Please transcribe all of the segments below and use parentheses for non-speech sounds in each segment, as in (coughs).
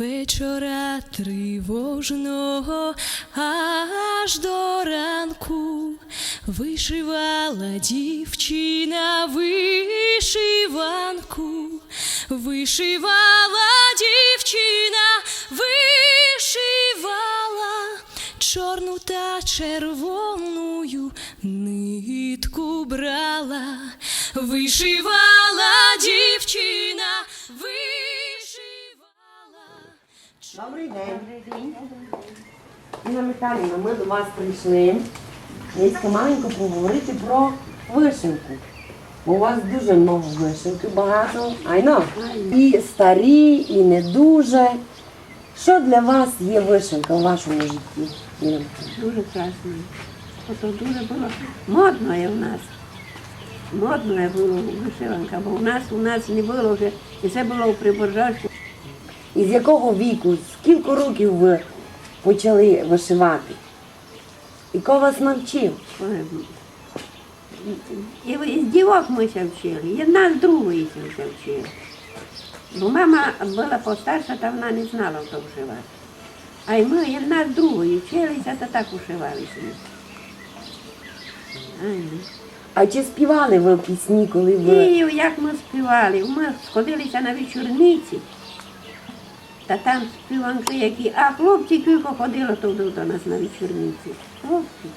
вечора тривожного аж до ранку вишивала дівчина вишиванку, вишивала дівчина, вишивала чорну та червоною нитку брала, вишивала дівчина, вишивала. Добрий день. Інна Михайлівна, ми до вас прийшли. Десь маленько поговорити про вишивку. У вас дуже много вишивки, багато. Айно. І старі, і не дуже. Що для вас є вишивка у вашому житті? Дуже красно. Ото дуже було модно є в нас. Модно було вишиванка, бо у нас у нас не було вже, і це було у Приборжавці. І з якого віку, скільки років ви почали вишивати? І хто вас навчив? І з дівок ми ся вчили, і одна з другої ся вчили. Бо мама була постарша, та вона не знала, хто вишивати. А й ми одна з другої вчилися, та так ну. А чи співали ви пісні, коли ви. І як ми співали, ми сходилися на вечорниці, та там співанки які, а хлопці кілько ходило туди до нас на вечорниці. Хлопці.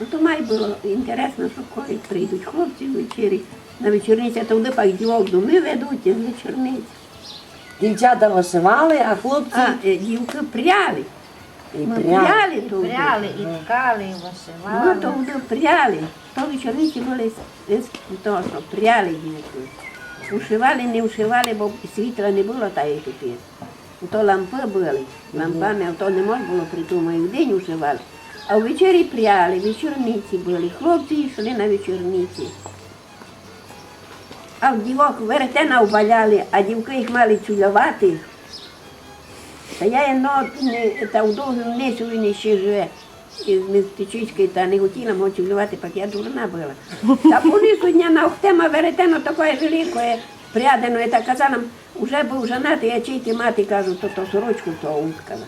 Ну, то май було інтересно, що коли прийдуть хлопці ввечері на вечорниці, а туди пак дівок доми ведуть з вечорниці. Дівчата вишивали, а хлопці А е, дівки пряли. і Ми прямо. пряли туди. Пряли і ткали, і Ми вишивали. туди пряли. То вечорниці були з- з того, що пряли дівки. Ушивали, не ушивали, бо світла не було та як тепер. То лампи були. Лампами, а то не можна було придумати, в день ушивали. А ввечері пряли, вечорниці були. Хлопці йшли на вечорниці. А в дівок веретена вбаляли, а дівки їх мали чулювати. Та я не, та в довгому несу він ще живе. Із містечички, та не хотіла мочулювати, пак я дурна була. Та понесу дня на Охтема веретено такое великое, прядене, та казала, вже був женатий, я чийти мати, кажу, то то сорочку то уткала.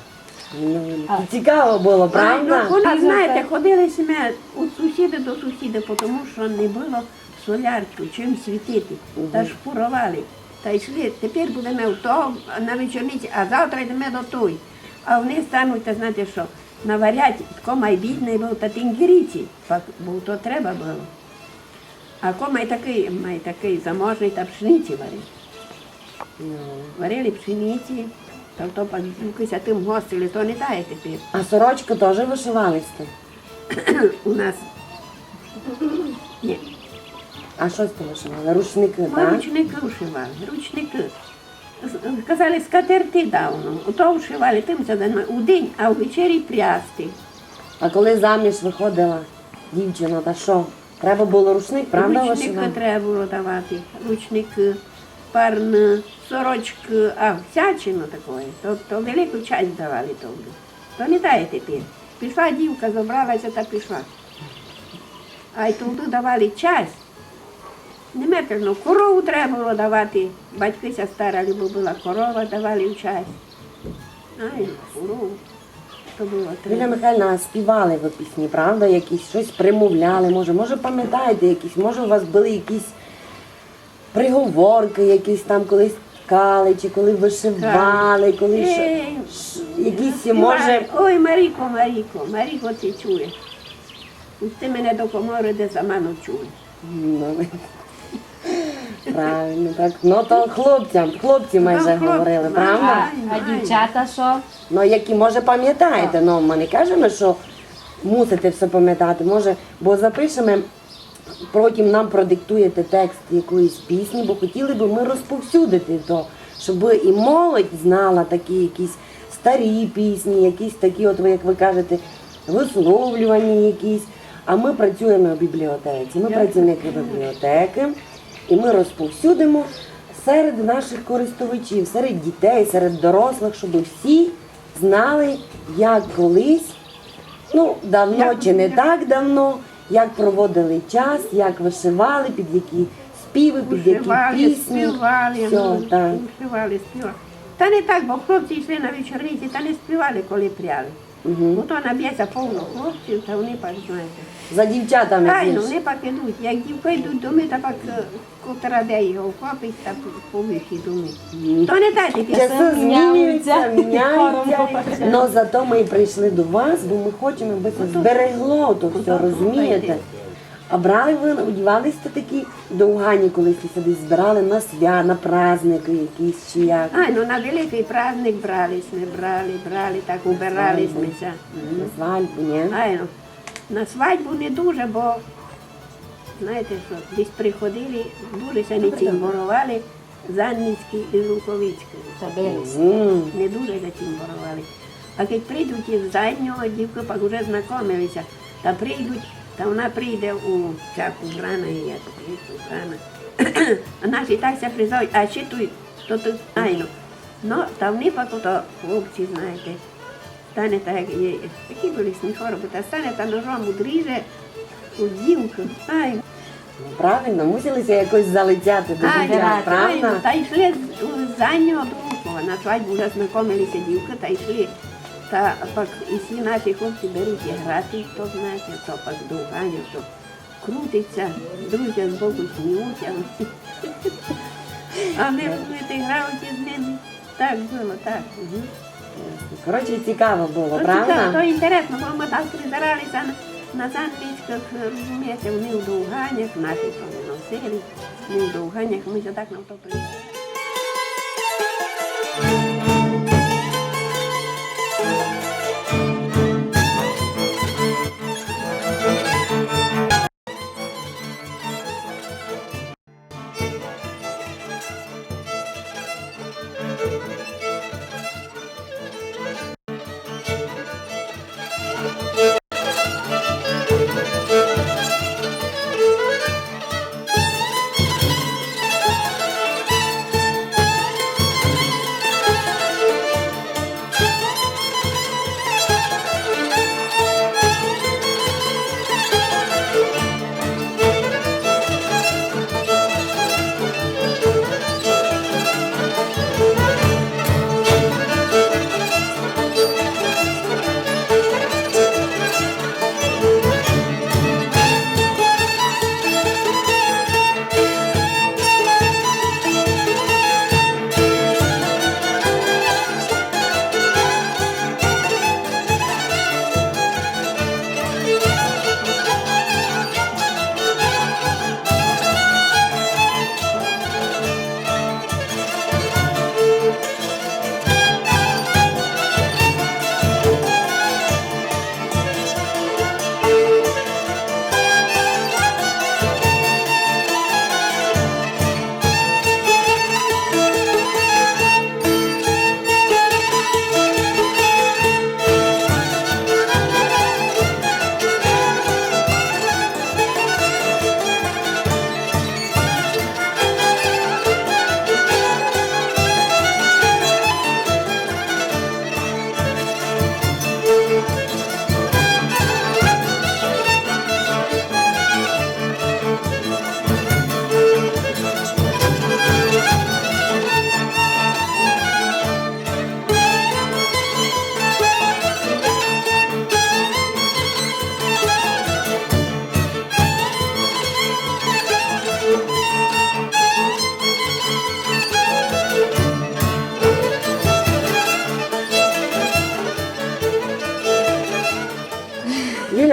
Ну, Цікаво було, правда? Ну, коли, знаєте, ходили ми від сусіда до сусіда, тому що не було солярки, чим світити. Та шпурували. Та йшли, тепер будемо в то на вечорниці, а завтра йдемо до той. А вони стануть, та знаєте що, наварять, тако май бідний був, та тінгіріці, пак, бо то треба було. А ко май такий, май такий заможний, та пшениці варить. Варили пшениці, та то пак дівкися тим гостили, то не дає тепер. А сорочку теж вишивали сте? (coughs) у нас. Ні, А що сте вишивали? Рушники, ми так? ручники вшивали, ручники. З- Казали, скатерти давно. Ото вшивали тим задано у день, а ввечері прясти. А коли заміж виходила дівчина, та що? Треба було рушник, правда, вишивати? треба було давати. Ручники, парни, сорочки, а всячину такое. То, то велику часть давали тоді. То не дає тепер. Пішла дівка, забралася та пішла. А й туди давали часть. Не метрно, корову треба було давати. Батькися стара любов була, корова давали в часть. Ай, корову. То було треба. Михайлівна, а співали ви пісні, правда? Якісь щось примовляли, може, може пам'ятаєте якісь, може у вас були якісь приговорки, якісь там колись ткали, чи коли вишивали, коли що, ш- якісь, може, Ой, Маріко, Маріко, Маріко, ти чуєш. Пусти мене до комори, де сама ночуєш. Ну, Правильно, так. Ну то хлопцям, хлопці майже говорили, правда? А, дівчата що? Ну які може пам'ятаєте, ну ми не кажемо, що мусите все пам'ятати. Може, бо запишемо, потім нам продиктуєте текст якоїсь пісні, бо хотіли би ми розповсюдити то, щоб і молодь знала такі якісь старі пісні, якісь такі, от ви, як ви кажете, висловлювання якісь. А ми працюємо в бібліотеці. Ми працівники бібліотеки, і ми розповсюдимо серед наших користувачів, серед дітей, серед дорослих, щоб всі знали, як колись, ну давно чи не так давно, як проводили час, як вишивали, під які співи, під які пісні. співали, Все, ну, так. ушивали, співали. Та не так, бо хлопці йшли на вечорниці та не співали, коли пряли. Бо вона б'ється повно хлопців, та вони пак знаєте. За дівчатами Правильно, більше. вони пак ідуть. Як дівки йдуть до ми, та пак е, котра де його вхопить та по вихіду ми. То не так, тільки Часи змінюються, міняються, але зато ми прийшли до вас, бо ми хочемо, аби це зберегло то все, розумієте? А брали ви, одівалися такі довгані, колись сюди збирали на свя, на праздники якісь чи як. Ай, ну на великий праздник брались, ми брали, брали, так убирались ми ся. На свадьбу, ні? Ай, ну, на свадьбу не дуже, бо знаєте що, десь приходили, дуже не цімборували, Занницькі і Луковицькі. М, Не дуже зацімборували. А як прийдуть із заднього, дівки пак вже знайомилися, та прийдуть, та вона прийде у всяку брана, і я тут брана. А наші так ся призовуть, а ще тут, то тут, ай, ну. Та вони пак ото хлопці, знаєте, стане так, як є, такі були сміхороби, та стане та ножом удріже у дівку, ай, ну, Правильно, мусилися якось залетяти до Ай, ай. Та йшли за нього до На свадьбу вже знайомилися дівки, та йшли. Та пак і всі наші хлопці беруть і грати, хто знає, то пак довганя, то крутиться, друзі з боку сміються. А ми робити грають із ними. Так було, так. Угу. Коротше, цікаво було, То, правда? цікаво, то інтересно, бо ми так призиралися на, на Занницьких, розумієте, вони в довганях, наші то не носили, ми в довганях, ми ж так на то призирали.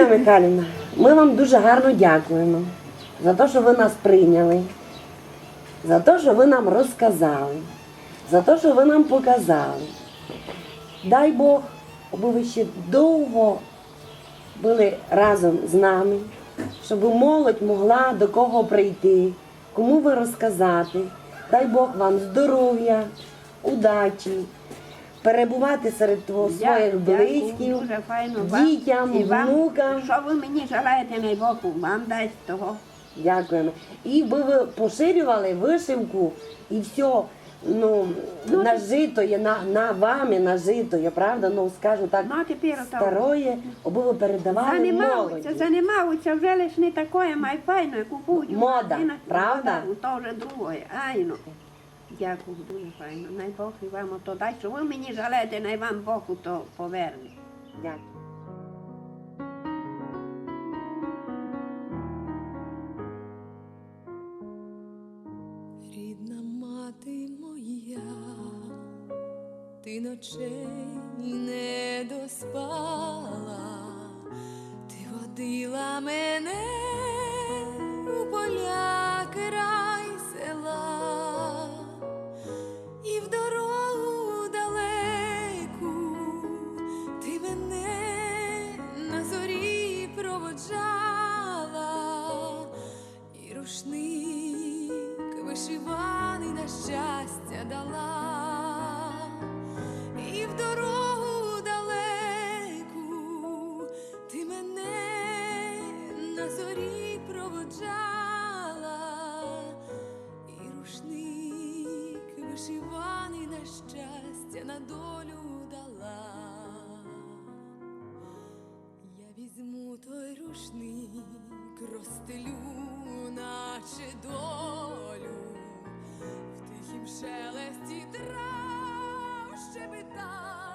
Ліля Михайлівна, ми вам дуже гарно дякуємо за те, що ви нас прийняли, за те, що ви нам розказали, за те, що ви нам показали. Дай Бог, аби ви ще довго були разом з нами, щоб молодь могла до кого прийти, кому ви розказати. Дай Бог вам здоров'я, удачі, перебувати серед тво- своїх близьких, дуже файно вам дітям, і вам. внукам. Що ви мені желаєте, най Бог вам дасть того. Дякуємо. І би ви поширювали вишивку і все. Ну, Ну, нажитоє, на, на вами нажитоє, правда? Ну, скажу так, Ну, а тепер ото- староє, аби ви передавали Занімаються, молоді. вже лиш не такое, май файно, купують. у Мода, магазинах. правда? То вже друге, ай ну. Дякую, дуже файно. Най Бог і вам то дай, що ви мені жалете, най вам Богу то поверне. Дякую. Щастя дала, і в дорогу далеку ти мене на зорі проводжала, і рушник вишиваний на щастя на долю дала. Я візьму той рушник, розстелю, наче долю, птахів шелесті трав щебетав.